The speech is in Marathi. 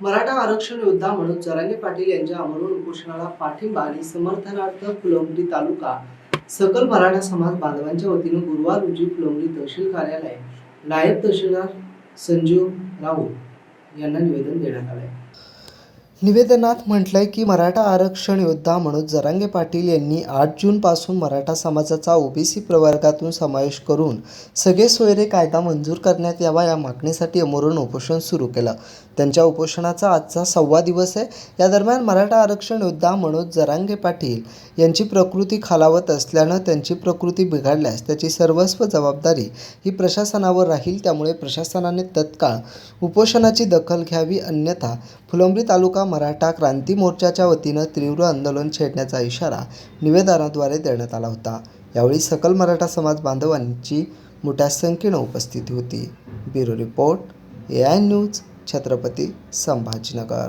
मराठा आरक्षण योद्धा म्हणून चरांनी पाटील यांच्या आमरण उपोषणाला पाठिंबा आणि समर्थनार्थ फुलंबरी तालुका सकल मराठा समाज बांधवांच्या वतीनं गुरुवार रोजी फुलंबरी तहसील कार्यालय नायब तहसीलदार संजीव राऊत यांना निवेदन देण्यात आले निवेदनात म्हटलंय की मराठा आरक्षण योद्धा म्हणून जरांगे पाटील यांनी आठ जूनपासून मराठा समाजाचा ओबीसी प्रवर्गातून समावेश करून सगळे सोयरे कायदा मंजूर करण्यात यावा या मागणीसाठी अमोरण उपोषण सुरू केलं. त्यांच्या उपोषणाचा आजचा सव्वा दिवस आहे. या दरम्यान मराठा आरक्षण योद्धा मनोज जरांगे पाटील यांची प्रकृती खालावत असल्यानं त्यांची प्रकृती बिघडल्यास त्याची सर्वस्व जबाबदारी ही प्रशासनावर राहील. त्यामुळे प्रशासनाने तत्काळ उपोषणाची दखल घ्यावी. अन्यथा फुलंब्री तालुका मराठा क्रांती मोर्चाच्या वतीनं तीव्र आंदोलन छेडण्याचा इशारा निवेदनाद्वारे देण्यात आला होता. यावेळी सकल मराठा समाज बांधवांची मोठ्या संख्येनं उपस्थिती होती. Bureau report A I news Chhatrapati Sambhajinagar.